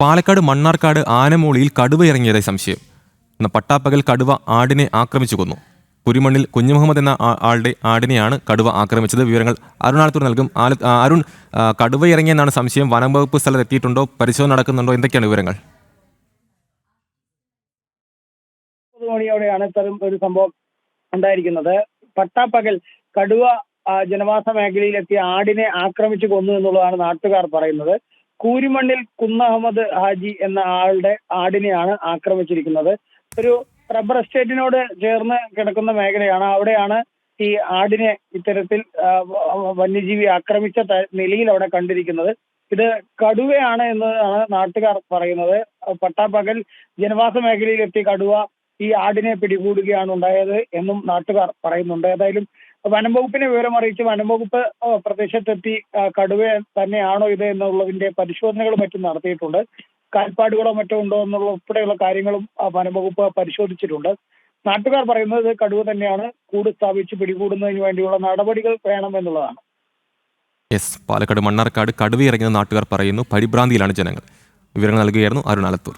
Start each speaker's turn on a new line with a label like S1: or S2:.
S1: പാലക്കാട് മണ്ണാർക്കാട് ആനമൂളിയിൽ കടുവ ഇറങ്ങിയതായി സംശയം. എന്ന പട്ടാപ്പകൽ കടുവ ആടിനെ ആക്രമിച്ചു കൊന്നു. കുരിമണ്ണിൽ കുഞ്ഞുമുഹമ്മദ് എന്ന ആളുടെ ആടിനെയാണ് കടുവ ആക്രമിച്ചത്. വിവരങ്ങൾ അരുണാലത്തൂർ നൽകും. അരുൺ കടുവ ഇറങ്ങിയെന്നാണ് സംശയം. വനം വകുപ്പ് സ്ഥലത്ത് എത്തിയിട്ടുണ്ടോ? പരിശോധന നടക്കുന്നുണ്ടോ? എന്തൊക്കെയാണ് വിവരങ്ങൾ?
S2: മണിയോടെയാണ് ഇത്തരം ഒരു സംഭവം ഉണ്ടായിരിക്കുന്നത്. പട്ടാപ്പകൽ കടുവ ജനവാസ മേഖലയിലെത്തിയ ആടിനെ ആക്രമിച്ചു കൊന്നു എന്നുള്ളതാണ് നാട്ടുകാർ പറയുന്നത്. കൂരിമണ്ണിൽ കുന്ന അഹമ്മദ് ഹാജി എന്ന ആളുടെ ആടിനെയാണ് ആക്രമിച്ചിരിക്കുന്നത്. ഒരു റബ്ബർ എസ്റ്റേറ്റിനോട് ചേർന്ന് കിടക്കുന്ന മേഖലയാണ്. അവിടെയാണ് ഈ ആടിനെ ഇത്തരത്തിൽ വന്യജീവി ആക്രമിച്ച നിലയിൽ അവിടെ കണ്ടിരിക്കുന്നത്. ഇത് കടുവയാണ് എന്നാണ് നാട്ടുകാർ പറയുന്നത്. പട്ടാപ്പകൽ ജനവാസ മേഖലയിലെത്തിയ കടുവ ഈ ആടിനെ പിടികൂടുകയാണ് ഉണ്ടായത് എന്നും നാട്ടുകാർ പറയുന്നുണ്ട്. ഏതായാലും വനം വകുപ്പിനെ വിവരം അറിയിച്ച് വനം വകുപ്പ് പ്രദേശത്തെത്തി കടുവ തന്നെയാണോ ഇത് എന്നുള്ളതിന്റെ പരിശോധനകളും മറ്റും നടത്തിയിട്ടുണ്ട്. കാൽപ്പാടുകളോ മറ്റോ ഉണ്ടോ എന്നുള്ള ഉൾപ്പെടെയുള്ള കാര്യങ്ങളും വനം വകുപ്പ് പരിശോധിച്ചിട്ടുണ്ട്. നാട്ടുകാർ പറയുന്നത് കടുവ തന്നെയാണ് കൂട് സ്ഥാപിച്ച് പിടികൂടുന്നതിന് വേണ്ടിയുള്ള നടപടികൾ വേണം എന്നുള്ളതാണ്.
S1: എസ് പാലക്കാട് മണ്ണാർക്കാട് കടുവ ഇറങ്ങിയെന്ന് നാട്ടുകാർ പറയുന്നു പരിഭ്രാന്തിയിലാണ് ജനങ്ങൾ. വിവരങ്ങൾ നൽകുകയായിരുന്നു അരുണാലത്തൂർ